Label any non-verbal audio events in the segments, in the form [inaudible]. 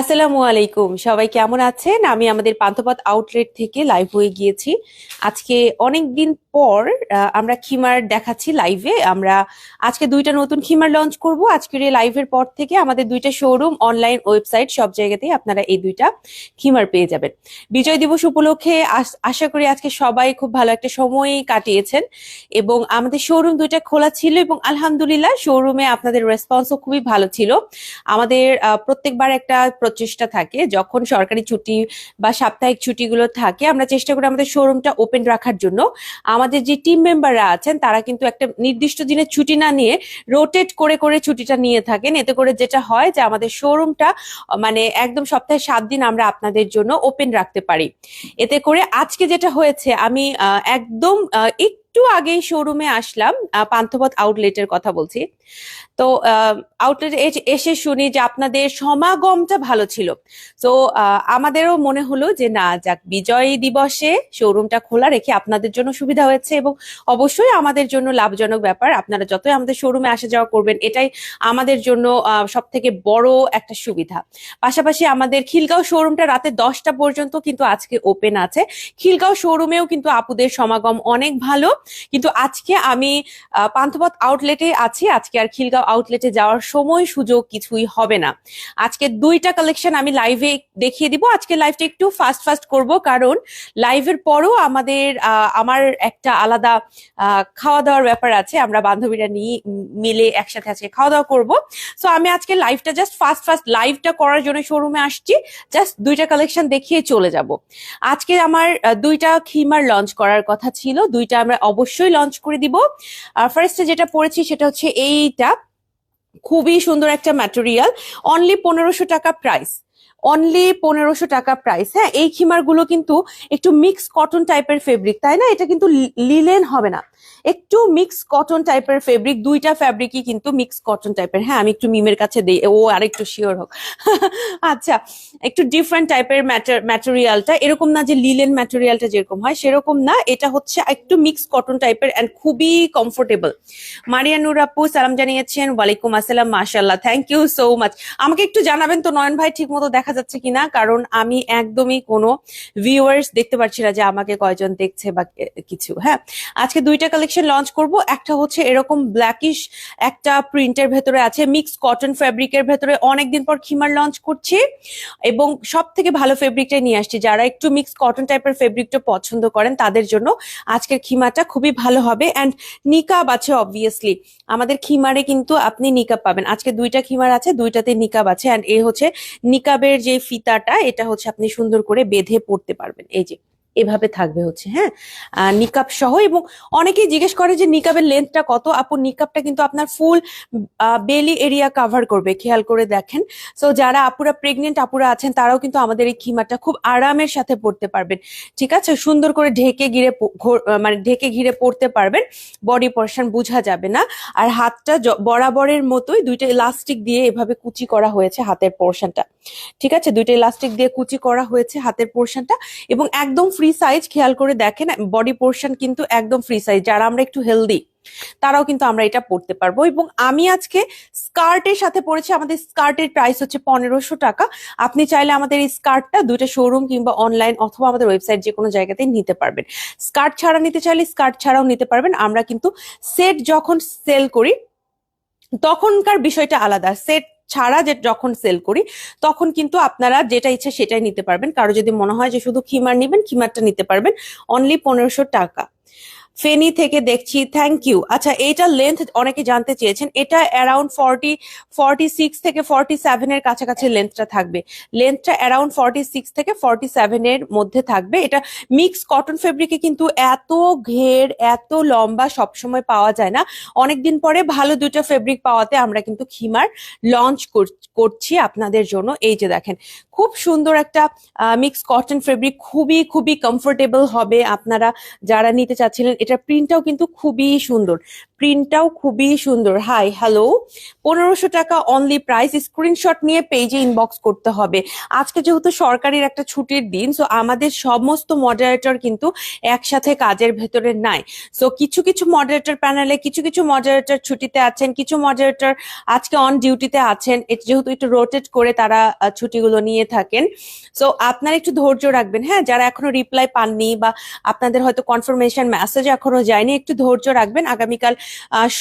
আসসালামু আলাইকুম। সবাই কেমন আছেন? আমি আমাদের পান্থপথ আউটলেট থেকে লাইভ হয়ে গিয়েছি। আজকে অনেক দিন পর আমরা খিমার দেখাচ্ছি লাইভে আমরা আজকে দুইটা নতুন খিমার লঞ্চ করব। আজকের এই লাইভের পর থেকে আমাদের দুইটা শোরুম অনলাইন ওয়েবসাইট সব জায়গাতেই আপনারা এই দুইটা খিমার পেয়ে যাবেন। বিজয় দিবস উপলক্ষে আশা করি আজকে সবাই খুব ভালো একটা সময় কাটিয়েছেন এবং আমাদের শোরুম দুইটা খোলা ছিল এবং আলহামদুলিল্লাহ শোরুমে আপনাদের রেসপন্সও খুবই ভালো ছিল। আমাদের প্রত্যেকবার একটা প্রচেষ্টা থাকে। যখন সরকারি ছুটি বা সাপ্তাহিক ছুটিগুলো থাকে, আমরা চেষ্টা করি আমাদের শোরুমটা ওপেন রাখার জন্য। আমাদের যে টিম মেম্বাররা আছেন, তারা কিন্তু একটা নির্দিষ্ট দিনে ছুটি না নিয়ে রোটেট করে করে ছুটিটা নিয়ে থাকেন। এতে করে যেটা হয় যে আমাদের শোরুমটা মানে একদম সপ্তাহে সাত দিন আমরা আপনাদের জন্য ওপেন রাখতে পারি। এতে করে আজকে যেটা হয়েছে, আমি একদম একটু আগেই শোরুমে আসলাম পান্থপথ আউটলেটের কথা বলছি। তো আউটলেট এসে শুনি যে আপনাদের সমাগমটা ভালো ছিল। তো আমাদেরও মনে হলো যে না, যাক, বিজয় দিবসে শোরুমটা খোলা রেখে আপনাদের জন্য সুবিধা হয়েছে এবং অবশ্যই আমাদের জন্য লাভজনক ব্যাপার। আপনারা যতই আমাদের শোরুমে আসা যাওয়া করবেন, এটাই আমাদের জন্য সব থেকে বড় একটা সুবিধা। পাশাপাশি আমাদের খিলগাঁও শোরুমটা রাতে দশটা পর্যন্ত কিন্তু আজকে ওপেন আছে। খিলগাঁও শোরুমেও কিন্তু আপুদের সমাগম অনেক ভালো। কিন্তু আজকে আমি পান্থপথ আউটলেটে আছি। আজকে আর খিলগাঁও আউটলেটে যাওয়ার সময় সুযোগ কিছুই হবে না। আজকে দুইটা কালেকশন আমি লাইভে দেখিয়ে দিব। আজকে লাইভটা একটু ফাস্ট ফাস্ট করব। কারণ লাইভের পরও আমাদের আমার একটা আলাদা খাওয়া দাওয়ার ব্যাপার আছে। আমরা বান্ধবীরা নিয়ে মিলে একসাথে আজকে খাওয়া দাওয়া করব। সো আমি আজকে লাইভটা জাস্ট ফাস্ট ফাস্ট লাইভটা করার জন্য শোরুমে আসছি। জাস্ট দুইটা কালেকশন দেখিয়ে চলে যাব। আজকে আমার দুইটা খিমার লঞ্চ করার কথা ছিল। দুইটা আমরা অবশ্যই লঞ্চ করে দিব। আর ফার্স্টে যেটা পড়েছি সেটা হচ্ছে এইটা। খুবই সুন্দর একটা ম্যাটেরিয়াল অনলি পনেরোশো টাকা প্রাইস অনলি পনেরোশো টাকা প্রাইস হ্যাঁ এই খিমারগুলো কিন্তু একটু মিক্স কটন টাইপের ফেব্রিক তাই না? এটা কিন্তু লিলেন হবে না। একটু মিক্স কটন টাইপের ফেব্রিক দুইটা ফ্যাব্রিকই কিন্তু মিক্স কটন টাইপের হ্যাঁ আমি একটু মিমের কাছে দিই, ও আরেকটু শিওর হোক। [laughs] আচ্ছা একটু ডিফারেন্ট টাইপের ম্যাটেরিয়ালটা এরকম না যে লিলেন ম্যাটেরিয়ালটা যেরকম হয়, সেরকম না। এটা হচ্ছে একটু মিক্স কটন টাইপের অ্যান্ড খুবই কমফোর্টেবল মারিয়া নুর আপু, সালাম জানিয়েছেন, ওয়ালাইকুম আসসালাম মাশাল্লাহ থ্যাংক ইউ সো মাচ আমাকে একটু জানাবেন তো, নয়ন ভাই ঠিক মতো দেখা যাচ্ছে কিনা, কারণ আমি একদমই কোনো ভিউয়ার্স দেখতে পাচ্ছি না যে আমাকে কয়জন দেখছে বা কিছু হ্যাঁ? আজকে দুইটা কালেকশন লঞ্চ করব, একটা হচ্ছে এরকম ব্ল্যাকিশ একটা প্রিন্টের ভেতরে আছে মিক্স কটন ফ্যাব্রিকের ভেতরে অনেকদিন পর খিমার লঞ্চ করছি এবং সব থেকে ভালো ফেব্রিকটাই নিয়ে আসছি। যারা একটু মিক্স কটন টাইপের ফেব্রিকটা পছন্দ করেন, তাদের জন্য আজকের খিমাটা খুবই ভালো হবে অ্যান্ড নিকাব আছে অবভিয়াসলি আমাদের খিমারে কিন্তু আপনি নিকাব পাবেন। আজকে দুইটা খিমার আছে, দুইটাতে নিকাব আছে অ্যান্ড এ হচ্ছে নিকাবের যে ফিতাটা এটা হচ্ছে আপনি সুন্দর করে বেঁধে পড়তে পারবেন। এই যে এভাবে থাকবে হচ্ছে হ্যাঁ? নিকাব সহ এবং অনেকেই জিজ্ঞেস করে যে নিকাবের লেন্থটা কত? আপু নিকাবটা কিন্তু আপনার ফুল বেলি এরিয়া কভার করবে, খেয়াল করে দেখেন। সো যারা আপুরা প্রেগনেন্ট আপুরা আছেন, তারাও কিন্তু আমাদের এই খিমাটা খুব আরামের সাথে পড়তে পারবেন। ঠিক আছে? সুন্দর করে ঢেকে ঘিরে মানে ঢেকে ঘিরে পড়তে পারবেন। বডি পোর্শন বোঝা যাবে না। আর হাতটা বরাবরের মতোই দুইটা ইলাস্টিক দিয়ে এভাবে কুচি করা হয়েছে হাতের পোর্শনটা ঠিক আছে? দুইটা ইলাস্টিক দিয়ে কুচি করা হয়েছে হাতের পোর্শনটা এবং একদম ফ্রি সাইজ খেয়াল করে দেখেন বডি পোর্শন কিন্তু একদম ফ্রি সাইজ যারা আমরা একটু হেলদি তারাও কিন্তু আমরা এটা পড়তে পারব। এবং আমি আজকে স্কার্টের সাথে পড়েছি আমাদের স্কার্টের প্রাইস হচ্ছে পনেরোশো টাকা। আপনি চাইলে আমাদের এই স্কার্টটা দুইটা শোরুম কিংবা অনলাইন অথবা আমাদের ওয়েবসাইট যে কোনো জায়গাতেই নিতে পারবেন। স্কার্ট ছাড়া নিতে চাইলে স্কার্ট ছাড়াও নিতে পারবেন। আমরা কিন্তু সেট যখন সেল করি, তখনকার বিষয়টা আলাদা। সেট ছাড়া যে যখন সেল করি, তখন কিন্তু আপনারা যেটা ইচ্ছা সেটাই নিতে পারবেন। কারও যদি মনে হয় যে শুধু খিমার নেবেন, খিমারটা নিতে পারবেন। অনলি পনেরোশো টাকা। ফেনি থেকে দেখছি থ্যাংক ইউ আচ্ছা এইটার লেন্থ অনেকে জানতে চেয়েছেন, এটা অ্যারাউন্ড ফর্টি ফর্টি সিক্স থেকে ফর্টি সেভেনের কাছাকাছি লেন্থটা থাকবে। লেন্থটা অ্যারাউন্ড ফর্টি সিক্স থেকে ফর্টি সেভেনের মধ্যে থাকবে। এটা মিক্স কটন ফেব্রিকে কিন্তু এত ঘের, এত লম্বা সবসময় পাওয়া যায় না। অনেকদিন পরে ভালো দুটো ফেব্রিক পাওয়াতে আমরা কিন্তু খিমার লঞ্চ করছি আপনাদের জন্য। এই যে দেখেন, খুব সুন্দর একটা মিক্স কটন ফেব্রিক খুবই খুবই কমফোর্টেবল হবে আপনারা যারা নিতে চাচ্ছিলেন। এটার প্রিন্টটাও কিন্তু খুবই সুন্দর। প্রিন্টটাও খুবই সুন্দর। হাই হ্যালো পনেরোশো টাকা অনলি প্রাইস স্ক্রিনশট নিয়ে পেজে ইনবক্স করতে হবে। আজকে যেহেতু সরকারির একটা ছুটির দিন সো আমাদের সমস্ত মডারেটর কিন্তু একসাথে কাজের ভেতরে নাই। সো কিছু কিছু মডারেটর প্যানেলে কিছু কিছু মডারেটর ছুটিতে আছেন, কিছু মডারেটর আজকে অন ডিউটিতে আছেন। যেহেতু একটু রোটেট করে তারা ছুটিগুলো নিয়ে থাকেন। সো আপনারা একটু ধৈর্য রাখবেন হ্যাঁ? যারা এখনও রিপ্লাই পাননি বা আপনাদের হয়তো কনফার্মেশন মেসেজ এখনও যায়নি, একটু ধৈর্য রাখবেন। আগামীকাল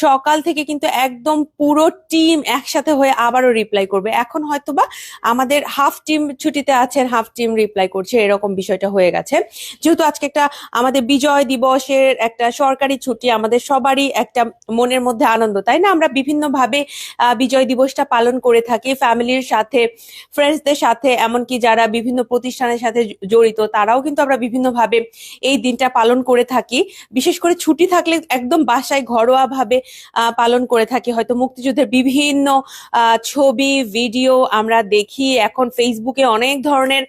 সকাল থেকে কিন্তু একদম পুরো টিম একসাথে হয়ে আবারও রিপ্লাই করবে। এখন হয়তো বা আমাদের হাফ টিম ছুটিতে আছেন হাফ টিম রিপ্লাই করছে এরকম বিষয়টা হয়ে গেছে। যেহেতু আজকে একটা আমাদের বিজয় দিবসের একটা সরকারি ছুটি আমাদের সবারই একটা মনের মধ্যে আনন্দ তাই না? আমরা বিভিন্ন ভাবে আহ, বিজয় দিবসটা পালন করে থাকি ফ্যামিলির সাথে ফ্রেন্ডসদের সাথে এমনকি যারা বিভিন্ন প্রতিষ্ঠানের সাথে জড়িত তারাও কিন্তু আমরা বিভিন্নভাবে এই দিনটা পালন করে থাকি। বিশেষ করে ছুটি থাকলে একদম বাসায় ঘরোয়া ভাবে আহ, পালন করে থাকি। হয়তো মুক্তিযুদ্ধের বিভিন্ন ছবি ভিডিও আমরা দেখি। এখন ফেসবুকে অনেক ধরনের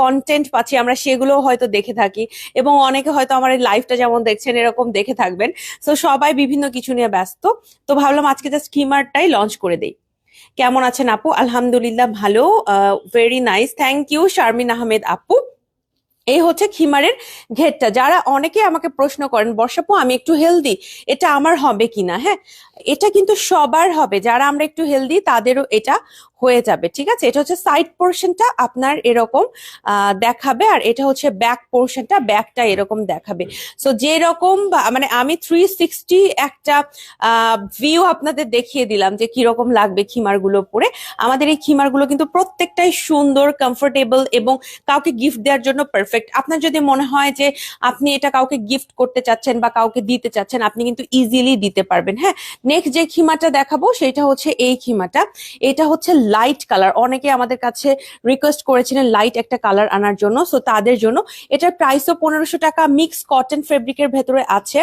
কন্টেন্ট পাচ্ছি। আমরা সেগুলো হয়তো দেখে থাকি। এবং অনেকে হয়তো আমার লাইফটা যেমন দেখছেন এরকম দেখে থাকবেন। তো সবাই বিভিন্ন কিছু নিয়ে ব্যস্ত। তো ভাবলাম আজকে জাস্ট স্কিমারটাই লঞ্চ করে দেই। কেমন আছেন আপু? আলহামদুলিল্লাহ ভালো very nice thank you Sharmin Ahmed আপু। এই হচ্ছে খিমারের ঘেরটা। যারা অনেকে আমাকে প্রশ্ন করেন, বর্ষাপু, আমি একটু হেলদি এটা আমার হবে কিনা? হ্যাঁ এটা কিন্তু সবার হবে। যারা আমরা একটু হেলদি তাদেরও এটা হয়ে যাবে, ঠিক আছে? এটা হচ্ছে সাইড পোর্শনটা আপনার এরকম দেখাবে, আর এটা হচ্ছে ব্যাক পোর্শনটা ব্যাকটা এরকম দেখাবে। সো যেরকম মানে আমি থ্রি সিক্সটি একটা ভিউ আপনাদের দেখিয়ে দিলাম যে কীরকম লাগবে খিমারগুলো পরে। আমাদের এই খিমারগুলো কিন্তু প্রত্যেকটাই সুন্দর কমফোর্টেবল এবং কাউকে গিফট দেওয়ার জন্য পারফেক্ট আপনার যদি মনে হয় যে আপনি এটা কাউকে গিফট করতে চাচ্ছেন বা কাউকে দিতে চাচ্ছেন, আপনি কিন্তু ইজিলি দিতে পারবেন হ্যাঁ? নেক্সট যে খিমাটা দেখাবো, সেটা হচ্ছে এই খিমাটা। এটা হচ্ছে লাইট কালার অনেকে আমাদের কাছে রিকোয়েস্ট করেছিলেন লাইট একটা কালার আনার জন্য সো তাদের জন্য। এটার প্রাইসও পনেরোশো টাকা। মিক্স কটন ফেব্রিকের ভেতরে আছে।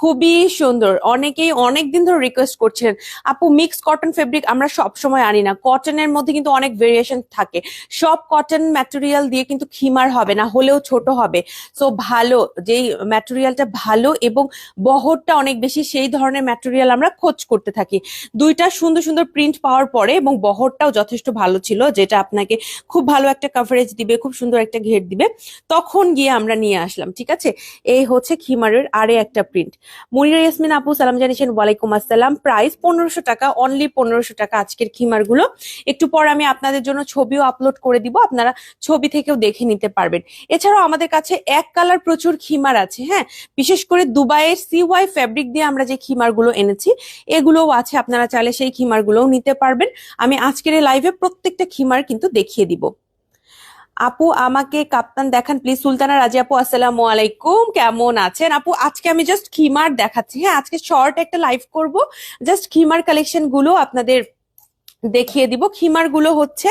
খুবই সুন্দর। অনেকেই অনেক দিন ধরে রিকোয়েস্ট করছিলেন আপু মিক্স কটন ফেব্রিক আমরা সব সময় আনি না। কটনের মধ্যে কিন্তু অনেক ভেরিয়েশন থাকে। সব কটন ম্যাটেরিয়াল দিয়ে কিন্তু খিমার হবে না, হলেও ছোট হবে। সো ভালো। যেই ম্যাটেরিয়ালটা ভালো এবং বহরটা অনেক বেশি, সেই ধরনের ম্যাটেরিয়াল আমরা খোঁজ করতে থাকি। দুইটা সুন্দর সুন্দর প্রিন্ট পাওয়ার পরে এবং বহরটাও যথেষ্ট ভালো ছিল, যেটা আপনাকে খুব ভালো একটা কাভারেজ দিবে, খুব সুন্দর একটা ঘের দিবে। তখন গিয়ে আমরা নিয়ে আসলাম, ঠিক আছে? এই হচ্ছে খিমারের আরে একটা প্রিন্ট মুনিরা ইয়াসমিন আপু, সালাম জানিয়েছেন, ওয়ালাইকুম আসসালাম। প্রাইস পনেরোশো টাকা অনলি পনেরোশো টাকা আজকের খিমারগুলো একটু পর আমি আপনাদের জন্য ছবিও আপলোড করে দিব, আপনারা ছবি থেকেও দেখে নিতে পারবেন। এছাড়াও আমাদের কাছে এক কালার প্রচুর খিমার আছে হ্যাঁ? বিশেষ করে দুবাইয়ের সিওয়াই ফ্যাব্রিক দিয়ে আমরা যে খিমারগুলো এনেছি এগুলোও আছে, আপনারা চাইলে সেই খিমার গুলোও নিতে পারবেন। আমি আজকের এই লাইভে প্রত্যেকটা খিমার কিন্তু দেখিয়ে দিব। আপু, আমাকে কাপ্তান দেখান প্লিজ সুলতানা রাজি আপু, আসসালামু আলাইকুম। কেমন আছেন? আপু, আজকে আমি জাস্ট খিমার দেখাচ্ছি। হ্যাঁ আজকে শর্ট একটা লাইভ করব। জাস্ট খিমার কালেকশনগুলো আপনাদের দেখিয়ে দিব। খিমারগুলো হচ্ছে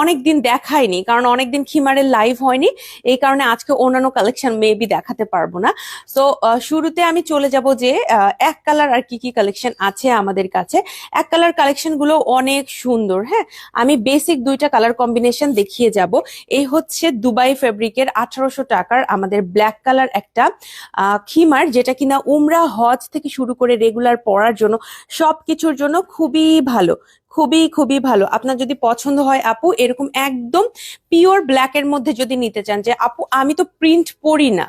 অনেকদিন দেখায়নি, কারণ অনেকদিন খিমারের লাইভ হয়নি। এই কারণে আজকে অন্যান্য কালেকশন মেবি দেখাতে পারব না। সো শুরুতে আমি চলে যাব যে এক কালার আর কি কি কালেকশন আছে আমাদের কাছে। এক কালার কালেকশনগুলো অনেক সুন্দর হ্যাঁ? আমি বেসিক দুইটা কালার কম্বিনেশন দেখিয়ে যাব। এই হচ্ছে দুবাই ফেব্রিকের আঠারোশো টাকার আমাদের ব্ল্যাক কালার একটা খিমার, যেটা কিনা উমরা হজ থেকে শুরু করে রেগুলার পরার জন্য সব কিছুর জন্য খুবই ভালো। খুবই খুবই ভালো। আপনার যদি পছন্দ হয় আপু, এরকম একদম পিওর ব্ল্যাক এর মধ্যে যদি নিতে চান যে, আপু, আমি তো প্রিন্ট পড়ি না।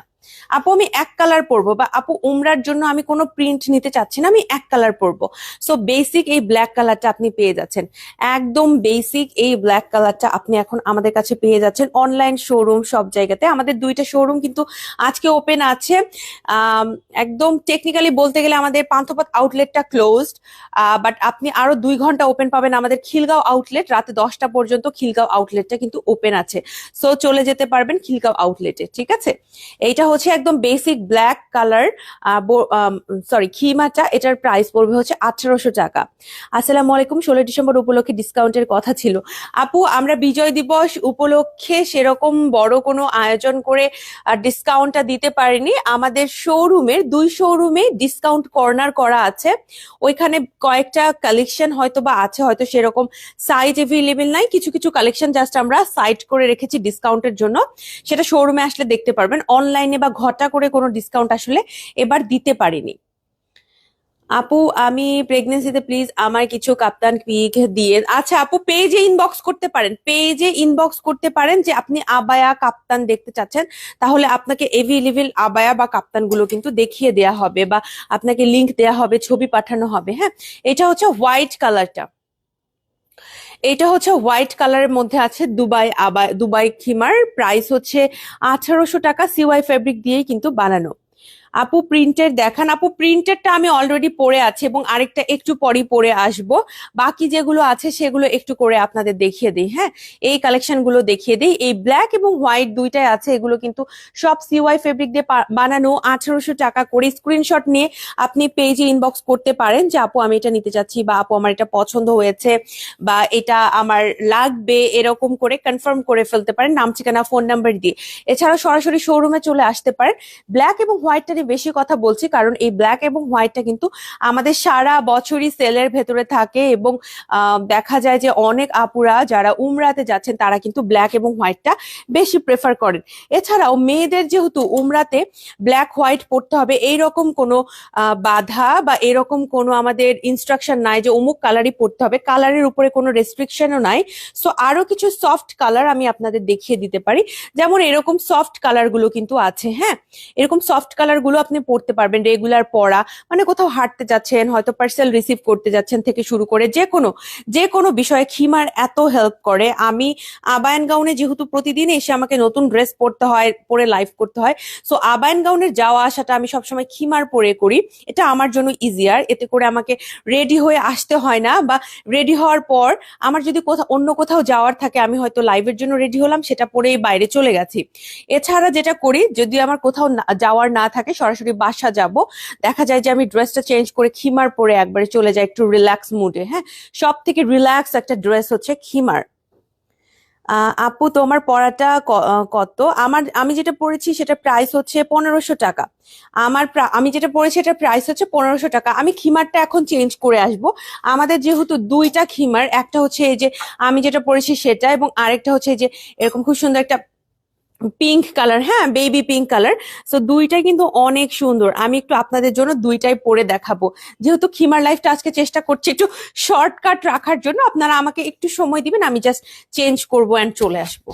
আপু, আমি এক কালার পরবো বা আপু, উমরার জন্য আমি কোনো প্রিন্ট নিতে চাচ্ছি না, আমি এক কালার পরবো। সো বেসিক এই ব্ল্যাক কালারটা আপনি পেয়ে যাচ্ছেন। একদম বেসিক এই ব্ল্যাক কালারটা আপনি এখন আমাদের কাছে পেয়ে যাচ্ছেন। অনলাইন শোরুম সব জায়গাতে। আমাদের দুইটা শোরুম কিন্তু আজকে ওপেন আছে। একদম টেকনিক্যালি বলতে গেলে আমাদের পান্থপথ আউটলেটটা ক্লোজড বাট আপনি আরও দুই ঘণ্টা ওপেন পাবেন আমাদের খিলগাঁও আউটলেট রাতে দশটা পর্যন্ত খিলগাঁও আউটলেটটা কিন্তু ওপেন আছে। সো চলে যেতে পারবেন খিলগাঁও আউটলেটে ঠিক আছে? এইটা হচ্ছে একদম বেসিক ব্ল্যাক কালার সরি খিমাটা এটার প্রাইস পড়বে হচ্ছে আঠারোশো টাকা। আসসালামু আলাইকুম, ষোলো ডিসেম্বর উপলক্ষে ডিসকাউন্টের কথা ছিল। আপু, আমরা বিজয় দিবস উপলক্ষে সেরকম বড় কোনো আয়োজন করে ডিসকাউন্টটা দিতে পারিনি। আমাদের শোরুমের দুই শোরুমে ডিসকাউন্ট কর্নার করা আছে। ওইখানে কয়েকটা কালেকশন হয়তো বা আছে, হয়তো সেরকম সাইজ এভেলেবেল নাই। কিছু কিছু কালেকশন জাস্ট আমরা সাইট করে রেখেছি ডিসকাউন্টের জন্য। সেটা শোরুমে আসলে দেখতে পারবেন। অনলাইনে বা ঘটা করে কোনো ডিসকাউন্ট আসলে এবার দিতে পারিনি। আপু, আমি প্রেগনেন্সিতে প্লিজ আমার কিছু কাপ্তান পিক দিয়ে আচ্ছা আপু পেজে ইনবক্স করতে পারেন পেজে ইনবক্স করতে পারেন যে আপনি আবায়া কাপ্তান দেখতে চাচ্ছেন, তাহলে আপনাকে এভেলেবেল আবায়া বা কাপ্তানগুলো কিন্তু দেখিয়ে দেয়া হবে বা আপনাকে লিংক দেয়া হবে, ছবি পাঠানো হবে হ্যাঁ? এটা হচ্ছে হোয়াইট কালারটা এটা হচ্ছে হোয়াইট কালারের মধ্যে আছে দুবাই আবাই দুবাই খিমার। প্রাইস হচ্ছে আঠারোশো টাকা, সিওয়াই ফেব্রিক দিয়েই কিন্তু বানানো। আপু প্রিন্টের দেখান। আপু প্রিন্টেরটা আমি অলরেডি পরে আছি এবং আরেকটা একটু পরই পরে আসব। বাকি যেগুলো আছে সেগুলো একটু করে আপনাদের দেখিয়ে দিই হ্যাঁ? এই কালেকশনগুলো দেখিয়ে দিই। এই ব্ল্যাক এবং হোয়াইট দুইটাই আছে। এগুলো কিন্তু সব সিওয়াই ফেব্রিক দিয়ে বানানো। আঠারোশো টাকা করে স্ক্রিনশট নিয়ে আপনি পেজে ইনবক্স করতে পারেন যে, আপু, আমি এটা নিতে চাচ্ছি বা, আপু, আমার এটা পছন্দ হয়েছে বা, এটা আমার লাগবে। এরকম করে কনফার্ম করে ফেলতে পারেন। নাম, ঠিকানা ফোন নাম্বার দিয়ে। এছাড়াও সরাসরি শোরুমে চলে আসতে পারেন। ব্ল্যাক এবং হোয়াইটটা বেশি কথা বলছি, কারণ এই ব্ল্যাক এবং হোয়াইটটা কিন্তু আমাদের সারা বছরই সেলের ভেতরে থাকে এবং দেখা যায় যে অনেক আপুরা যারা উমরাতে যাচ্ছেন, তারা কিন্তু ব্ল্যাক এবং হোয়াইটটা বেশি প্রেফার করেন। এছাড়াও মেয়েদের যেহেতু উমরাতে ব্ল্যাক হোয়াইট পড়তে হবে, এইরকম কোনো বাধা বা এরকম কোনো আমাদের ইনস্ট্রাকশন নাই যে অমুক কালারই পড়তে হবে কালারের উপরে কোনো রেস্ট্রিকশনও নাই। সো আরও কিছু সফট কালার আমি আপনাদের দেখিয়ে দিতে পারি। যেমন এরকম সফট কালারগুলো কিন্তু আছে হ্যাঁ? এরকম সফট কালার গুলো আপনি পড়তে পারবেন রেগুলার পড়া মানে কোথাও হাঁটতে যাচ্ছেন, হয়তো পার্সেল রিসিভ করতে যাচ্ছেন থেকে শুরু করে যে কোনো যে কোনো বিষয়ে খিমার এত হেল্প করে। আমি আবায়ন গাউনে যেহেতু প্রতিদিন এসে আমাকে নতুন ড্রেস পরতে হয়, পরে লাইভ করতে হয় সো আবায়ন গাউনের যাওয়া আসাটা আমি সবসময় খিমার পরে করি। এটা আমার জন্য ইজিয়ার এতে করে আমাকে রেডি হয়ে আসতে হয় না, বা রেডি হওয়ার পর আমার যদি কোথাও অন্য কোথাও যাওয়ার থাকে, আমি হয়তো লাইভের জন্য রেডি হলাম, সেটা পরেই বাইরে চলে গেছি। এছাড়া যেটা করি, যদি আমার কোথাও যাওয়ার না থাকে সরাসরি বাসা যাব। দেখা যায় যে আমি ড্রেসটা চেঞ্জ করে খিমার পরে একবারে চলে যাই একটু রিল্যাক্স মুডে হ্যাঁ? সব থেকে রিল্যাক্স একটা ড্রেস হচ্ছে খিমার। আপু, তোমার পড়াটা কত? আমার, আমি যেটা পড়েছি সেটা প্রাইস হচ্ছে পনেরোশো টাকা। আমার আমি যেটা পড়েছি এটা প্রাইস হচ্ছে পনেরোশো টাকা। আমি খিমারটা এখন চেঞ্জ করে আসব। আমাদের যেহেতু দুইটা খিমার, একটা হচ্ছে এই যে আমি যেটা পড়েছি সেটা এবং আরেকটা হচ্ছে যে এরকম খুব সুন্দর একটা পিঙ্ক কালার হ্যাঁ বেবি পিঙ্ক কালার সো দুইটাই কিন্তু অনেক সুন্দর। আমি একটু আপনাদের জন্য দুইটাই পরে দেখাবো। যেহেতু খিমার লাইফটা আজকে চেষ্টা করছি একটু শর্টকাট রাখার জন্য, আপনারা আমাকে একটু সময় দিবেন, আমি জাস্ট চেঞ্জ করব অ্যান্ড চলে আসব।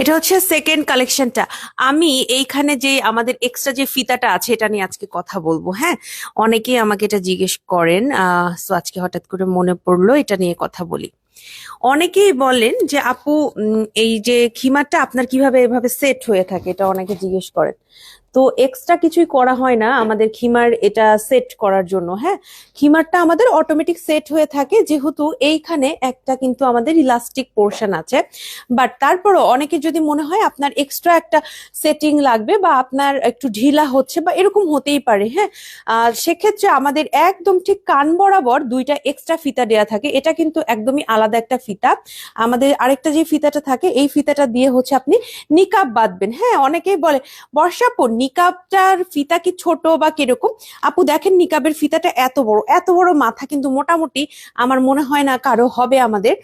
এটা হচ্ছে সেকেন্ড কালেকশনটা আমি এইখানে যে আমাদের এক্সট্রা যে ফিতাটা আছে, এটা নিয়ে আজকে কথা বলব হ্যাঁ? অনেকেই আমাকে এটা জিজ্ঞেস করেন সো আজকে হঠাৎ করে মনে পড়ল, এটা নিয়ে কথা বলি। অনেকেই বলেন যে, আপু এই যে খিমারটা আপনার কীভাবে এভাবে সেট হয়ে থাকে? এটা অনেকে জিজ্ঞেস করেন। তো এক্সট্রা কিছুই করা হয় না। আমাদের খিমার এটা সেট করার জন্য হ্যাঁ? খিমারটা আমাদের অটোমেটিক সেট হয়ে থাকে যেহেতু এইখানে একটা কিন্তু আমাদের ইলাস্টিক পোর্শন আছে। বাট তারপরও অনেকে যদি মনে হয় আপনার এক্সট্রা একটা সেটিং লাগবে বা আপনার একটু ঢিলা হচ্ছে বা এরকম হতেই পারে হ্যাঁ? আহ, সেক্ষেত্রে আমাদের একদম ঠিক কান বরাবর দুইটা এক্সট্রা ফিতা দেওয়া থাকে। এটা কিন্তু একদমই আলাদা একটা ফিতা। আমাদের আরেকটা যে ফিতাটা থাকে এই ফিতাটা দিয়ে হচ্ছে আপনি নিকাব বাঁধবেন হ্যাঁ? অনেকেই বলে বর্ষাপু নিকাবটার ফিতা কি ছোট বা কীরকম? আপু দেখেন নিকাবের ফিতাটা এত বড় এত বড় মাথা কিন্তু মোটামুটি আমার মনে হয় না কারও হবে আমাদের।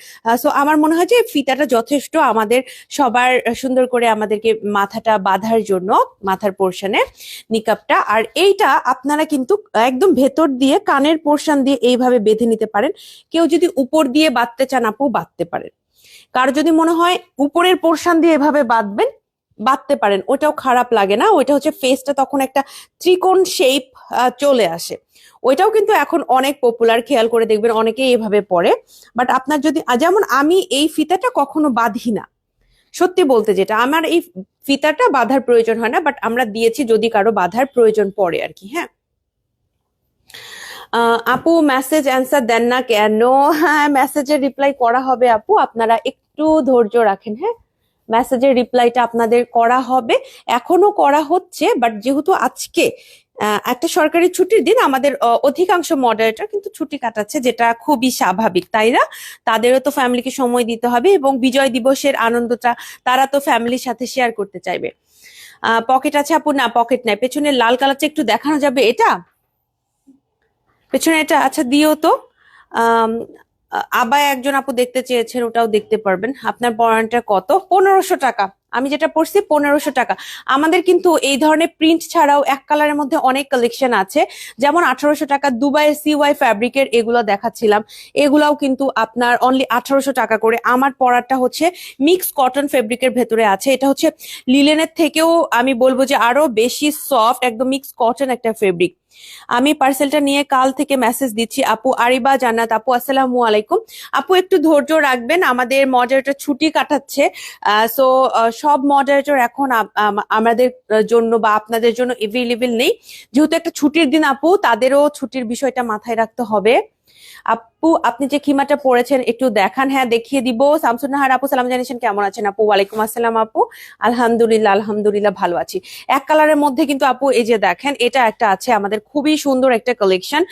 সো আমার মনে হয় যে ফিতাটা যথেষ্ট আমাদের সবার সুন্দর করে আমাদেরকে মাথাটা বাঁধার জন্য, মাথার পোর্শনে নিকাবটা। আর এইটা আপনারা কিন্তু একদম ভেতর দিয়ে কানের পোর্শন দিয়ে এইভাবে বেঁধে নিতে পারেন। কেউ যদি উপর দিয়ে বাঁধতে চান আপু বাঁধতে পারেন। কারও যদি মনে হয় উপরের পোর্শন দিয়ে এভাবে বাঁধবেন বাঁধতে পারেন ওটাও খারাপ লাগে না, ওইটা হচ্ছে ফেসটা তখন একটা ত্রিকোণ শেপ চলে আসে। ওইটাও কিন্তু এখন অনেক পপুলার খেয়াল করে দেখবেন অনেকেই এভাবে পরে। বাট আপনার যদি যেমন আমি এই ফিতাটা কখনো বাঁধি না। সত্যি বলতে যেটা, আমার এই ফিতাটা বাঁধার প্রয়োজন হয় না বাট আমরা দিয়েছি যদি কারও বাঁধার প্রয়োজন পড়ে আর কি হ্যাঁ? আপু মেসেজ অ্যান্সার দেন না কেন? হ্যাঁ মেসেজের রিপ্লাই করা হবে আপু, আপনারা একটু ধৈর্য রাখেন হ্যাঁ? মেসেজের রিপ্লাইটা আপনাদের করা হবে। এখনও করা হচ্ছে বাট যেহেতু আজকে একটা সরকারি ছুটির দিন, আমাদের অধিকাংশ মডারেটর কিন্তু ছুটি কাটাচ্ছে, যেটা খুবই স্বাভাবিক, তাই না? তাদেরও তো ফ্যামিলিকে সময় দিতে হবে এবং বিজয় দিবসের আনন্দটা তারা তো ফ্যামিলির সাথে শেয়ার করতে চাইবে। পকেট আছে আপু? না পকেট নাই। পেছনে লাল কালারটা একটু দেখানো যাবে? এটা? পেছনে এটা? আচ্ছা দিও তো। আবায় একজন আপু দেখতে চেয়েছেন, ওটাও দেখতে পারবেন। আপনার পড়ানটা কত? পনেরোশো টাকা। আমি যেটা পড়ছি, পনেরোশো টাকা। আমাদের কিন্তু এই ধরনের প্রিন্ট ছাড়াও এক কালারের মধ্যে অনেক কালেকশন আছে। যেমন আঠারোশো টাকা দুবাইয়ের সিওয়াই ফ্যাব্রিকের এগুলো দেখাচ্ছিলাম। এগুলাও কিন্তু আপনার অনলি আঠারোশো টাকা করে। আমার পরাটা হচ্ছে মিক্স কটন ফেব্রিকের ভেতরে আছে। এটা হচ্ছে লিলেনের থেকেও আমি বলব যে আরও বেশি সফট একদম মিক্স কটন একটা ফেব্রিক আমি পার্সেলটা নিয়ে কাল থেকে মেসেজ দিচ্ছি। আপু আরিবা জান্নাত। আপু, আসসালামু আলাইকুম। আপু, একটু ধৈর্য রাখবেন। আমাদের মডারেটর ছুটি কাটাচ্ছে। সো সব মডারেটর এখন আমাদের জন্য বা আপনাদের জন্য এভেলেবেল নেই। যেহেতু একটা ছুটির দিন আপু, তাদেরও ছুটির বিষয়টা মাথায় রাখতে হবে। আপু, আপনি যে খিমাটা পড়েছেন, একটু দেখান। হ্যাঁ দেখিয়ে দিব। শামসুন্নাহার আপু, সালাম জানিয়েছেন, কেমন আছেন আপু? ওয়ালাইকুম আসসালাম আপু। আলহামদুলিল্লাহ আলহামদুলিল্লাহ, ভালো আছি। এক কালারের মধ্যে কিন্তু আপু, এই যে দেখেন, এটা একটা আছে, আমাদের খুবই সুন্দর একটা কালেকশন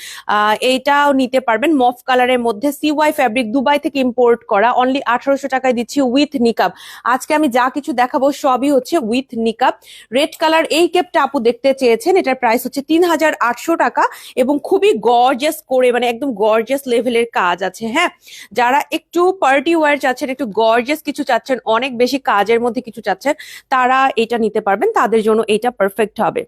এইটাও নিতে পারবেন। মফ কালারের মধ্যে সিওয়াই ফ্যাব্রিক দুবাই থেকে ইম্পোর্ট করা। অনলি আঠারোশো টাকায় দিচ্ছি উইথ নিকাব আজকে আমি যা কিছু দেখাবো, সবই হচ্ছে উইথ নিকাব রেড কালার এই কেপটা আপু দেখতে চেয়েছেন, এটার প্রাইস হচ্ছে তিন হাজার আটশো টাকা। এবং খুবই গর্জিয়াস করে মানে একদম গর্জিয়াস লেভেলের কাজ আছে হ্যাঁ? যারা একটু পার্টি ওয়ার চাচ্ছেন, একটু গর্জিয়াস কিছু চাচ্ছেন, অনেক বেশি কাজের মধ্যে কিছু চাচ্ছেন, তারা এটা নিতে পারবেন, তাদের জন্য এটা পারফেক্ট হবে।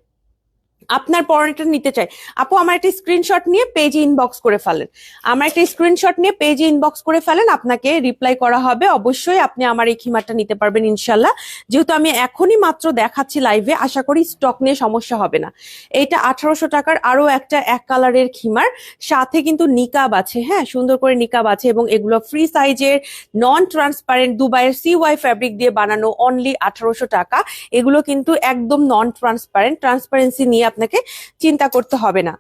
আপনার পরনেটা নিতে চাই। আপু, আমার একটা স্ক্রিনশট নিয়ে পেজে ইনবক্স করে ফেলেন। আমার একটা স্ক্রিনশট নিয়ে পেজে ইনবক্স করে ফেলেন, আপনাকে রিপ্লাই করা হবে। অবশ্যই আপনি আমার এই খিমারটা নিতে পারবেন, ইনশাল্লাহ। যেহেতু আমি এখনই মাত্র দেখাচ্ছি লাইভে আশা করি স্টক নিয়ে সমস্যা হবে না। এইটা আঠারোশো টাকার আরও একটা এক কালারের খিমার। সাথে কিন্তু নিকাব আছে হ্যাঁ? সুন্দর করে নিকাব আছে এবং এগুলো ফ্রি সাইজের নন ট্রান্সপারেন্ট দুবাইয়ের সি ওয়াই ফ্যাব্রিক দিয়ে বানানো অনলি আঠারোশো টাকা। এগুলো কিন্তু একদম নন ট্রান্সপারেন্ট ট্রান্সপারেন্সি নিয়ে আপনাকে চিন্তা করতে হবে না।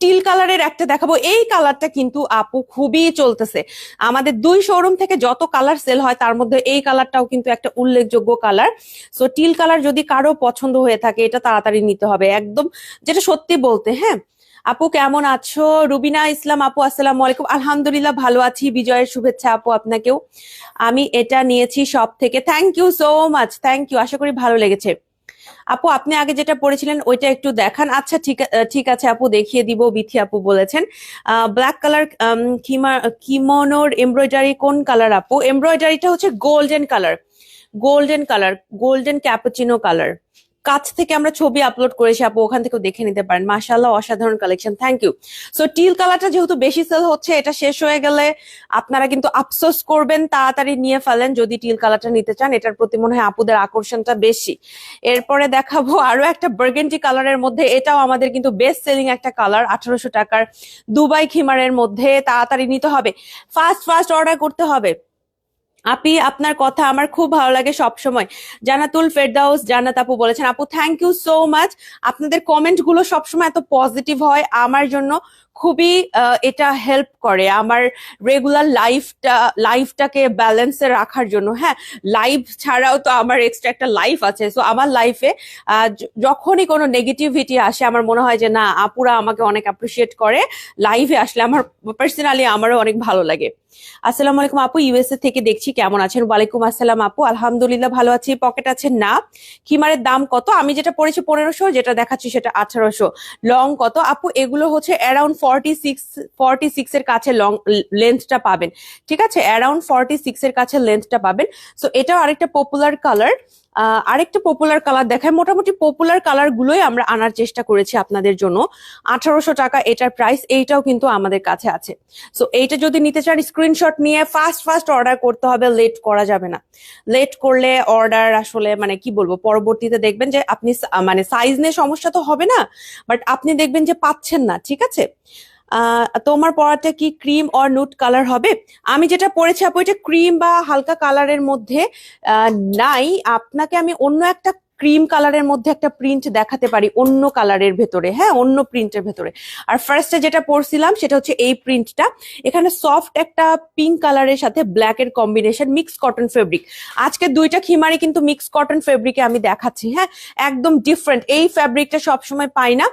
টিল কালারের একটা দেখাবো। এই কালারটা কিন্তু আপু খুবই চলতেছে। আমাদের দুই শোরুম থেকে যত কালার সেল হয়, তার মধ্যে এই কালারটাও কিন্তু একটা উল্লেখযোগ্য কালার। সো টিল কালার যদি কারও পছন্দ হয়ে থাকে, এটা তাড়াতাড়ি নিতে হবে। একদম যেটা সত্যি বলতে হ্যাঁ? আপু কেমন আছো? রুবিনা ইসলাম, আপু আসসালাম আলাইকুম। আলহামদুলিল্লাহ ভালো আছি। বিজয়ের শুভেচ্ছা আপু আপনাকেও। আমি এটা নিয়েছি সব থেকে thank you so much thank you আশা করি ভালো লেগেছে। আপু, আপনি আগে যেটা পড়েছিলেন ওইটা একটু দেখান। আচ্ছা ঠিক ঠিক আছে আপু, দেখিয়ে দিব, বিথি আপু বলেছেন। ব্ল্যাক কালার কিমনোর এমব্রয়ডারি কোন কালার আপু? এমব্রয়ডারিটা হচ্ছে golden colour golden colour golden cappuccino colour কাছ থেকে আমরা ছবি আপলোড করেছি, আপু, ওখান থেকেও দেখে নিতে পারেন। মাশাআল্লাহ, অসাধারণ collection thank you so teal কালারটা যেহেতু বেশি সেল হচ্ছে, এটা শেষ হয়ে গেলে আপনারা কিন্তু আফসোস করবেন, তাড়াতাড়ি নিয়ে ফেলেন। যদি টিল কালারটা নিতে চান, এটার প্রতি মনে হয় আপুদের আকর্ষণটা বেশি। এরপরে দেখাবো আরও একটা বার্গেন্টি কালারের মধ্যে, এটাও আমাদের কিন্তু বেস্ট সেলিং একটা কালার আঠারোশো টাকার দুবাই খিমারের মধ্যে। তাড়াতাড়ি নিতে হবে। ফার্স্ট ফার্স্ট অর্ডার করতে হবে। আপি, আপনার কথা আমার খুব ভালো লাগে সব সময় জানাতুল ফেরদাউস, জান্নাত আপু বলেছেন, আপু থ্যাংক ইউ সো মাচ আপনাদের কমেন্টগুলো সবসময় এত পজিটিভ হয়, আমার জন্য খুবই এটা হেল্প করে আমার রেগুলার লাইফটা লাইফটাকে ব্যালেন্সে রাখার জন্য। হ্যাঁ লাইফ ছাড়াও তো আমার এক্সট্রা একটা লাইফ আছে। সো আমার লাইফে যখনই কোনো নেগেটিভিটি আসে, আমার মনে হয় যে, না, আপুরা আমাকে অনেক অ্যাপ্রিসিয়েট করে লাইভে আসলে আমার পার্সোনালি আমারও অনেক ভালো লাগে। আসসালামু আলাইকুম আপু ইউএসএ থেকে দেখছি, কেমন আছেন? ওয়ালাইকুম আসসালাম আপু, আলহামদুলিল্লাহ ভালো আছি পকেট আছে না? খিমারের দাম কত? আমি যেটা পড়েছি পনেরোশো, যেটা দেখাচ্ছি সেটা আঠারোশো। লং কত? আপু, এগুলো হচ্ছে around forty six forty six এর কাছে লং লেন্থটা পাবেন। ঠিক আছে? অ্যারাউন্ড ফর্টি সিক্স এর কাছে লেন্থটা পাবেন। সো এটাও আরেকটা পপুলার কালার আরেকটা পপুলার কালার দেখায়। মোটামুটি পপুলার কালার গুলোই আমরা আনার চেষ্টা করেছি আপনাদের জন্য। আঠারোশো টাকা এটার প্রাইস এইটাও কিন্তু আমাদের কাছে আছে। সো এইটা যদি নিতে চান স্ক্রিনশট নিয়ে ফাস্ট ফাস্ট অর্ডার করতে হবে। লেট করা যাবে না। লেট করলে অর্ডার আসলে মানে কি বলব, পরবর্তীতে দেখবেন যে আপনি মানে সাইজ নিয়ে সমস্যা তো হবে না বাট আপনি দেখবেন যে পাচ্ছেন না, ঠিক আছে? তোমার পরাটা কি ক্রিম অর নুট কালার হবে? আমি যেটা পরেছি আপু, এটা ক্রিম বা হালকা কালারের মধ্যে নাই। আপনাকে আমি অন্য একটা ক্রিম কালারের মধ্যে একটা প্রিন্ট দেখাতে পারি, অন্য কালারের ভেতরে হ্যাঁ? অন্য প্রিন্টের ভেতরে। আর ফার্স্টে যেটা পরছিলাম, সেটা হচ্ছে এই প্রিন্টটা এখানে সফট একটা পিঙ্ক কালারের সাথে ব্ল্যাক এর কম্বিনেশন মিক্স কটন ফেব্রিক আজকে দুইটা খিমারি কিন্তু মিক্স কটন ফেব্রিকে আমি দেখাচ্ছি হ্যাঁ? একদম ডিফারেন্ট এই ফ্যাব্রিকটা সবসময় পাই না।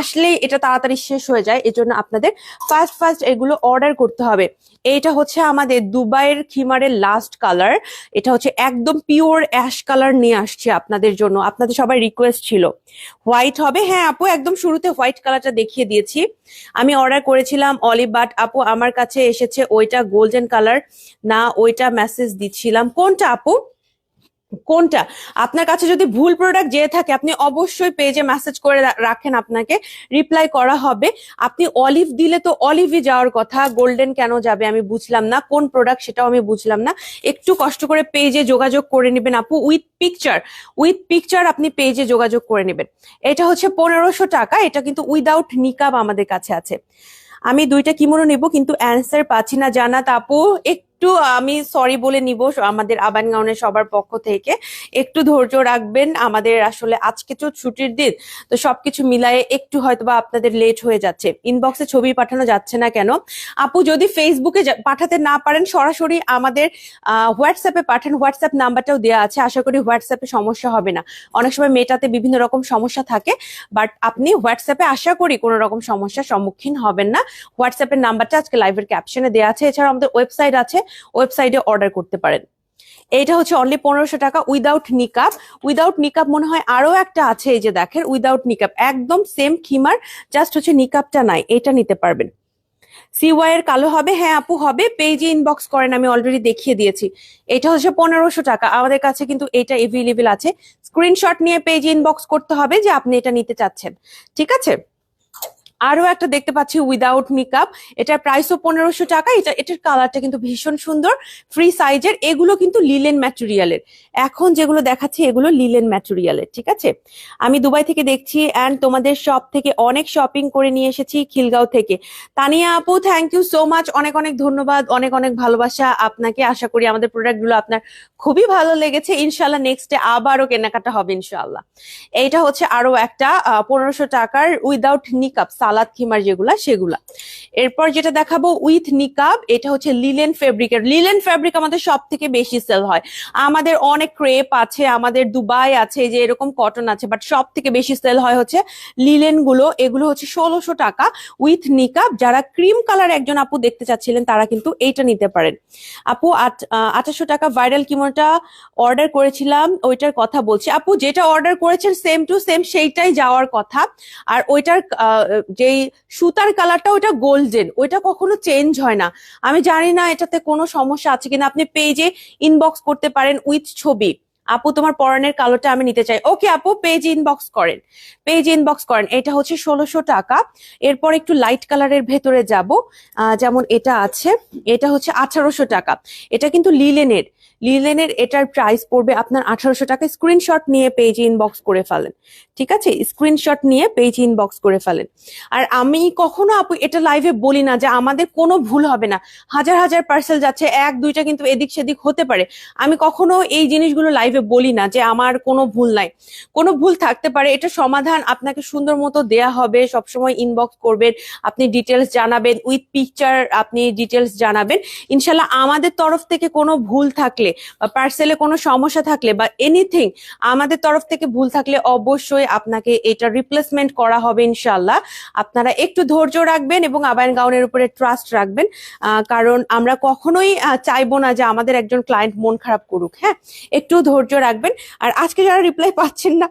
আসলেই এটা তাড়াতাড়ি শেষ হয়ে যায়, এজন্য আপনাদের ফার্স্ট ফার্স্ট এগুলো অর্ডার করতে হবে। এইটা হচ্ছে আমাদের দুবাইয়ের খিমারের লাস্ট কালার এটা হচ্ছে একদম পিওর অ্যাশ কালার নিয়ে আসছে আপনাদের জন্য। আপনাদের সবাই রিকোয়েস্ট ছিল। হোয়াইট হবে? হ্যাঁ আপু, একদম শুরুতে হোয়াইট কালারটা দেখিয়ে দিয়েছি। আমি অর্ডার করেছিলাম অলিভ বাট আপু আমার কাছে এসেছে ওইটা গোল্ডেন কালার না, ওইটা মেসেজ দিচ্ছিলাম। কোনটা আপু? কোনটা? আপনার কাছে যদি ভুল প্রোডাক্ট যেয়ে থাকে, আপনি অবশ্যই পেজে মেসেজ করে রাখেন আপনাকে রিপ্লাই করা হবে। আপনি অলিভ দিলে তো অলিভই যাওয়ার কথা গোল্ডেন কেন যাবে আমি বুঝলাম না, কোন প্রোডাক্ট সেটাও আমি বুঝলাম না। একটু কষ্ট করে পেজে যোগাযোগ করে নেবেন আপু উইথ পিকচার উইথ পিকচার আপনি পেজে যোগাযোগ করে নেবেন। এটা হচ্ছে পনেরোশো টাকা, এটা কিন্তু উইদাউট নিকাব আমাদের কাছে আছে। আমি দুইটা কিমোনো নেব, কিন্তু অ্যান্সার পাচ্ছি না জানাত আপু একটু আমি সরি বলে নিব আমাদের আবান গাউনের সবার পক্ষ থেকে। একটু ধৈর্য রাখবেন, আমাদের আসলে আজকে তো ছুটির দিন, তো সবকিছু মিলায়ে একটু হয়তোবা আপনাদের লেট হয়ে যাচ্ছে। ইনবক্সে ছবি পাঠানো যাচ্ছে না কেন? আপু, যদি ফেসবুকে পাঠাতে না পারেন, সরাসরি আমাদের হোয়াটসঅ্যাপে পাঠান। হোয়াটসঅ্যাপ নাম্বারটাও দেওয়া আছে, আশা করি হোয়াটসঅ্যাপে সমস্যা হবে না। অনেক সময় মেটাতে বিভিন্ন রকম সমস্যা থাকে বাট আপনি হোয়াটসঅ্যাপে আশা করি কোনো রকম সমস্যার সম্মুখীন হবেন না। হোয়াটসঅ্যাপের নাম্বারটা আজকে লাইভের ক্যাপশনে দেওয়া আছে। এছাড়া আমাদের ওয়েবসাইট আছে ওয়েবসাইটে অর্ডার করতে পারেন। এইটা হচ্ছে অনলি পনেরোশো টাকা উইদাউট নিকাপ উইদাউট নিকাপ মনে হয় আরও একটা আছে, এই যে দেখেন উইদাউট নিকাপ একদম সেম খিমার জাস্ট হচ্ছে নিকাপটা নাই, এটা নিতে পারবেন। সিওয়াই এর কালো হবে হ্যাঁ আপু, হবে পেজে ইনবক্স করেন, আমি অলরেডি দেখিয়ে দিয়েছি। এটা হচ্ছে পনেরোশো টাকা, আমাদের কাছে কিন্তু এটা এভেলেবেল আছে। স্ক্রিনশট নিয়ে পেজে ইনবক্স করতে হবে যে আপনি এটা নিতে চাচ্ছেন। ঠিক আছে? আরও একটা দেখতে পাচ্ছি উইদাউট নিকাপ এটার প্রাইসও পনেরোশো টাকা। এটা, এটার কালারটা কিন্তু ভীষণ সুন্দর। ফ্রি সাইজের এগুলো কিন্তু লিলেন ম্যাটেরিয়ালের এখন যেগুলো দেখাচ্ছি, এগুলো লিলেন ম্যাটেরিয়ালের ঠিক আছে? আমি দুবাই থেকে দেখছি অ্যান্ড তোমাদের শপ থেকে অনেক শপিং করে নিয়ে এসেছি খিলগাঁও থেকে। তানিয়া আপু থ্যাংক ইউ সো মাচ অনেক অনেক ধন্যবাদ। অনেক অনেক ভালোবাসা আপনাকে। আশা করি আমাদের প্রোডাক্টগুলো আপনার খুবই ভালো লেগেছে। ইনশাল্লাহ নেক্সট ডে আবারও কেনাকাটা হবে ইনশাল্লাহ এইটা হচ্ছে আরও একটা পনেরোশো টাকার উইদাউট নিকাপ সালাদ, খিমার যেগুলা, সেগুলা। এরপর যেটা দেখাবো উইথ নিকাব, এটা হচ্ছে লিলেন ফেব্রিকের লিলেন ফেব্রিক আমাদের সব থেকে বেশি সেল হয়। আমাদের অনেক ক্রেপ আছে, আমাদের দুবাই আছে যে এরকম কটন আছে বাট সব থেকে বেশি সেল হয় হচ্ছে লিলেনগুলো। এগুলো হচ্ছে ষোলোশো টাকা উইথ নিকাব। যারা ক্রিম কালার একজন আপু দেখতে চাচ্ছিলেন, তারা কিন্তু এইটা নিতে পারেন। আপু আঠাশশো টাকা ভাইরাল কিমোটা অর্ডার করেছিলাম, ওইটার কথা বলছি। আপু, যেটা অর্ডার করেছেন সেম টু সেম সেইটাই যাওয়ার কথা। আর ওইটার যেই সুতার কালারটা ওইটা গোল্ডেন ওইটা কখনো চেঞ্জ হয় না। আমি জানি না এটাতে কোনো সমস্যা আছে কিনা। আপনি পেজে ইনবক্স করতে পারেন উইথ ছবি। আপু, তোমার পরনের কালোটা আমি নিতে চাই। ওকে আপু পেজ ইনবক্স করেন। পেজ ইনবক্স করেন। এটা হচ্ছে ষোলোশো টাকা। এরপর একটু লাইট কালারের ভেতরে যাব। যেমন এটা আছে। এটা হচ্ছে আঠারোশো টাকা। এটা কিন্তু লিলেনের লিলেনের এটার প্রাইস পড়বে আপনার আঠারোশো টাকা। স্ক্রিনশট নিয়ে পেজ ইনবক্স করে ফেলেন। ঠিক আছে? স্ক্রিনশট নিয়ে পেজ ইনবক্স করে ফেলেন। আর আমি কখনো আপু, এটা লাইভে বলি না যে আমাদের কোনো ভুল হবে না। হাজার হাজার পার্সেল যাচ্ছে। এক, দুইটা কিন্তু এদিক সেদিক হতে পারে। আমি কখনো এই জিনিসগুলো লাইভে বলি না যে আমার কোনো ভুল নাই। কোনো ভুল থাকতে পারে, এটা সমাধান আপনাকে সুন্দর মতো দেয়া হবে, সবসময় ইনবক্স করবেন, আপনি ডিটেলস জানাবেন উইথ পিকচার আপনি ডিটেলস জানাবেন। ইনশাল্লাহ আমাদের তরফ থেকে কোনো ভুল থাকলে বা পার্সেলে কোনো সমস্যা থাকলে বা এনিথিং আমাদের তরফ থেকে ভুল থাকলে অবশ্যই আপনাকে এটা রিপ্লেসমেন্ট করা হবে ইনশাল্লাহ। আপনারা একটু ধৈর্য রাখবেন এবং আবায়ন গাউনের উপরে ট্রাস্ট রাখবেন। কারণ আমরা কখনোই চাইব না যে আমাদের একজন ক্লায়েন্ট মন খারাপ করুক হ্যাঁ? একটু ধৈর্য রাখবেন। আর আজকে যারা রিপ্লাই পাচ্ছেন না,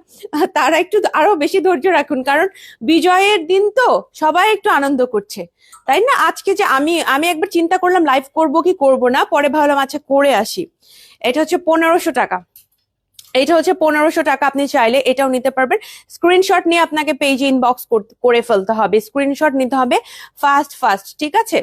তারা একটু আরও বেশি ধৈর্য রাখুন। কারণ বিজয়ের দিন তো সবাই একটু আনন্দ করছে, তাই না? আজকে যে আমি আমি একবার চিন্তা করলাম লাইভ করব কি করব না, পরে ভাবলাম আচ্ছা করে আসি। এটা হচ্ছে পনেরোশো টাকা। এটা হচ্ছে পনেরোশো টাকা, আপনি চাইলে এটাও নিতে পারবেন। স্ক্রিনশট নিয়ে আপনাকে পেজে ইনবক্স করে ফেলতে হবে। স্ক্রিনশট নিতে হবে ফাস্ট ফাস্ট ঠিক আছে?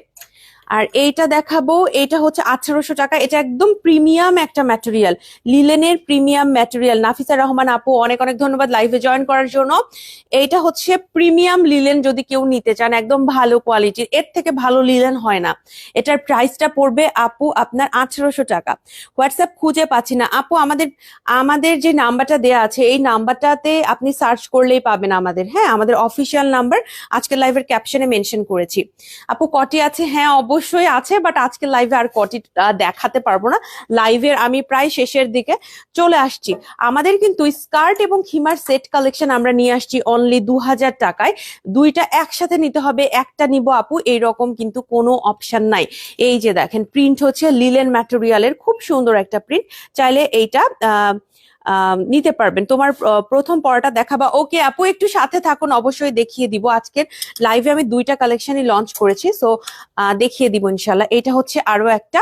আর এইটা দেখাবো এটা হচ্ছে আঠারোশো টাকা, এটা একদম প্রিমিয়াম একটা ম্যাটেরিয়াল লিলেনের প্রিমিয়াম ম্যাটেরিয়াল নাফিসা রহমান আপু, অনেক অনেক ধন্যবাদ লাইভে জয়েন করার জন্য। এইটা হচ্ছে প্রিমিয়াম লিলেন যদি কেউ নিতে চান, একদম ভালো কোয়ালিটির এর থেকে ভালো লিলেন হয় না। এটার প্রাইসটা পড়বে আপু আপনার আঠারোশো টাকা। হোয়াটসঅ্যাপ খুঁজে পাচ্ছি না। আপু, আমাদের আমাদের যে নাম্বারটা দেয়া আছে, এই নাম্বারটাতে আপনি সার্চ করলেই পাবেন আমাদের। হ্যাঁ আমাদের অফিসিয়াল নাম্বার আজকের লাইভের ক্যাপশনে মেনশন করেছি। আপু, কটি আছে? হ্যাঁ অবশ্যই আছে বাট আজকে লাইভে আর কটি দেখাতে পারব না। লাইভের আমি প্রায় শেষের দিকে চলে আসছি। আমাদের কিন্তু স্কার্ট এবং খিমার সেট কালেকশন আমরা নিয়ে আসছি অনলি দু হাজার টাকায়। দুইটা একসাথে নিতে হবে একটা নিব আপু এইরকম কিন্তু কোনো অপশন নাই। এই যে দেখেন প্রিন্ট হচ্ছে লিলেন ম্যাটেরিয়ালের খুব সুন্দর একটা প্রিন্ট চাইলে এইটা আহ, নিতে পারবেন। তোমার প্রথম পড়াটা দেখাবা। ওকে, আপু, একটু সাথে থাকুন, অবশ্যই দেখিয়ে দিব। আজকের লাইভে আমি দুইটা কালেকশনই লঞ্চ করেছি সো দেখিয়ে দিব ইনশাল্লাহ এটা হচ্ছে আরও একটা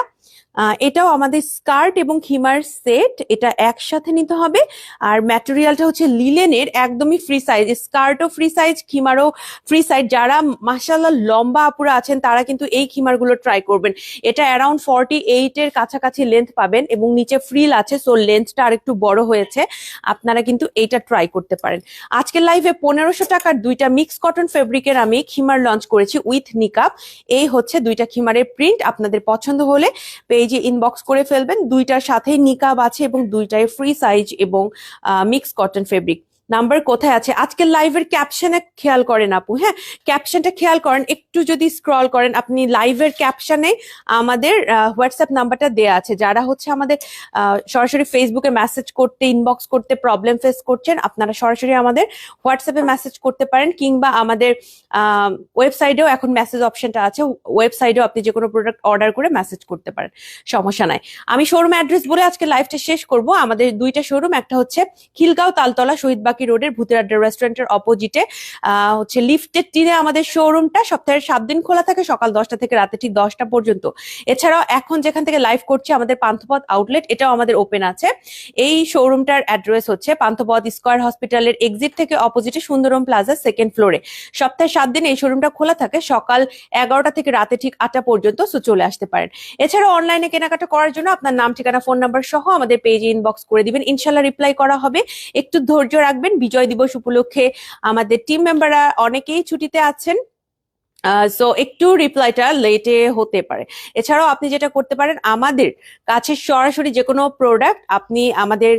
এটাও আমাদের স্কার্ট এবং খিমার সেট, এটা একসাথে নিতে হবে। আর ম্যাটেরিয়ালটা হচ্ছে লিলেনের একদমই ফ্রি সাইজ স্কার্টও ফ্রি সাইজ খিমারও ফ্রি সাইজ যারা মাসাল্লাহ লম্বা আপুরা আছেন, তারা কিন্তু এই খিমারগুলো ট্রাই করবেন। এটা অ্যারাউন্ড ফর্টি এইট এর কাছাকাছি লেন্থ পাবেন এবং নিচে ফ্রিল আছে সো লেন্থটা আর একটু বড় হয়েছে। আপনারা কিন্তু এইটা ট্রাই করতে পারেন। আজকের লাইভে পনেরোশো টাকার দুইটা মিক্স কটন ফেব্রিকের আমি খিমার লঞ্চ করেছি উইথ নিকাপ এই হচ্ছে দুইটা খিমারের প্রিন্ট আপনাদের পছন্দ হলে পেজে ইনবক্স করে ফেলবেন, দুইটার সাথে নিকাব আছে এবং দুইটাই ফ্রি সাইজ এবং মিক্স কটন ফেব্রিক নাম্বার কোথায় আছে? আজকের লাইভের ক্যাপশনে খেয়াল করেন আপু হ্যাঁ? ক্যাপশনটা খেয়াল করেন, একটু যদি স্ক্রল করেন, আপনি লাইভের ক্যাপশনে আমাদের হোয়াটসঅ্যাপ নাম্বারটা দেয়া আছে। যারা হচ্ছে আমাদের সরাসরি ফেসবুকে মেসেজ করতে ইনবক্স করতে প্রবলেম ফেস করছেন, আপনারা সরাসরি আমাদের হোয়াটসঅ্যাপে মেসেজ করতে পারেন, কিংবা আমাদের ওয়েবসাইটেও এখন মেসেজ অপশনটা আছে ওয়েবসাইটেও আপনি যে কোনো প্রোডাক্ট অর্ডার করে মেসেজ করতে পারেন, সমস্যা নাই। আমি শোরুম অ্যাড্রেস বলে আজকে লাইভটা শেষ করব, আমাদের দুইটা শোরুম একটা হচ্ছে খিলগাঁও তালতলা শহীদবাকি রোডের ভূতের আড্ডা রেস্টুরেন্টের অপোজিটে হচ্ছে লিফটের টিনে আমাদের শোরুমটা সপ্তাহের সাত দিন খোলা থাকে, সকাল দশটা থেকে রাতে ঠিক দশটা পর্যন্ত। এছাড়াও এখন যেখান থেকে লাইভ করছি আমাদের পান্থপথ আউটলেট এটাও আমাদের ওপেন আছে। এই শোরুমটার অ্যাড্রেস হচ্ছে পান্থপথ স্কয়ার হসপিটালের এক্সিট থেকে অপোজিটে সুন্দরম প্লাজা সেকেন্ড ফ্লোরে সপ্তাহে সাত দিন এই শোরুমটা খোলা থাকে, সকাল এগারোটা থেকে রাতে ঠিক আটটা পর্যন্ত চলে আসতে পারেন। এছাড়াও অনলাইনে কেনাকাটা করার জন্য আপনার নাম, ঠিকানা ফোন নাম্বার সহ আমাদের পেজে ইনবক্স করে দিবেন। ইনশাল্লাহ রিপ্লাই করা হবে। একটু ধৈর্য রাখবেন। বিজয় দিবস উপলক্ষে আমাদের টিম মেম্বাররা অনেকেই ছুটিতে আছেন। সো একটু রিপ্লাইটা লেটে হতে পারে। এছাড়াও আপনি যেটা করতে পারেন, আমাদের কাছে সরাসরি যে কোনো প্রোডাক্ট আপনি আমাদের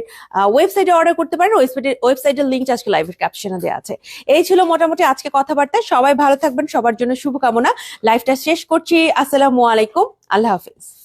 ওয়েবসাইটে অর্ডার করতে পারেন। ওয়েবসাইটের ওয়েবসাইটের লিঙ্ক আজকে লাইভের ক্যাপশনে দেওয়া আছে। এই ছিল মোটামুটি আজকে কথাবার্তা। সবাই ভালো থাকবেন। সবার জন্য শুভকামনা। লাইভটা শেষ করছি। আসসালামু আলাইকুম। আল্লাহ হাফিজ।